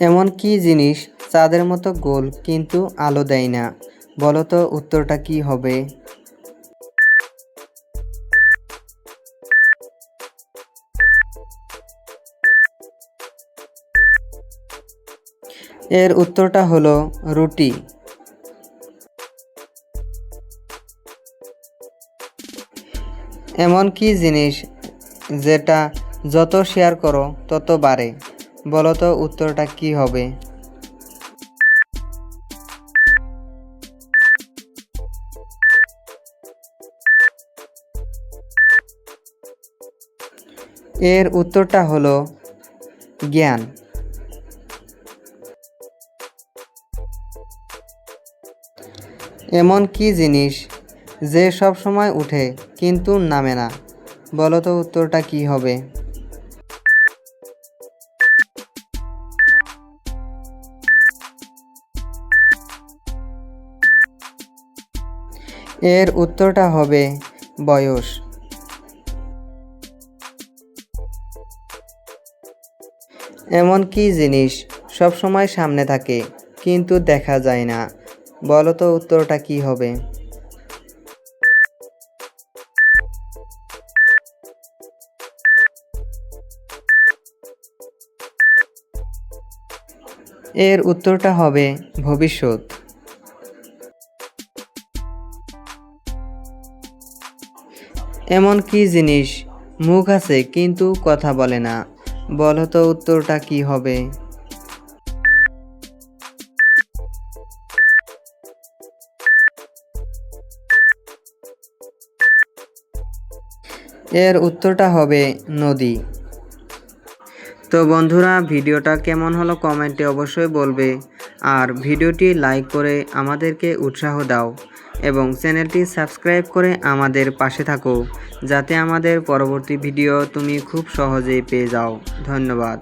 এমন কি জিনিস চাঁদের মতো গোল কিন্তু আলো দেয় না? বলতো উত্তরটা কি হবে? এর উত্তরটা হলো রুটি। এমন কি জিনিস যেটা যত শেয়ার করো তত বাড়ে? বলো উত্তরটা কি হবে? এর উত্তরটা হলো, জ্ঞান। এমন কি জিনিস যে সব সময় উঠে কিন্তু নামে না? বলো তো উত্তরটা কি হবে? এর উত্তরটা হবে বয়স। এমন কি জিনিস সব সময় সামনে থাকে, কিন্তু দেখা যায় না। বলো তো উত্তরটা কি হবে? এর উত্তরটা হবে ভবিষ্যৎ। এমন কি জিনিস? মুখ আছে, কিন্তু কথা বলে না। বলো তো উত্তরটা কি হবে? এর উত্তরটা হবে নদী। তো বন্ধুরা, ভিডিওটা কেমন হলো কমেন্টে অবশ্যই বলবে। আর ভিডিওটি লাইক করে আমাদেরকে উৎসাহ দাও এবং চ্যানেলটি সাবস্ক্রাইব করে আমাদের পাশে থাকো, যাতে আমাদের পরবর্তী ভিডিও তুমি খুব সহজেই পেয়ে যাও। ধন্যবাদ।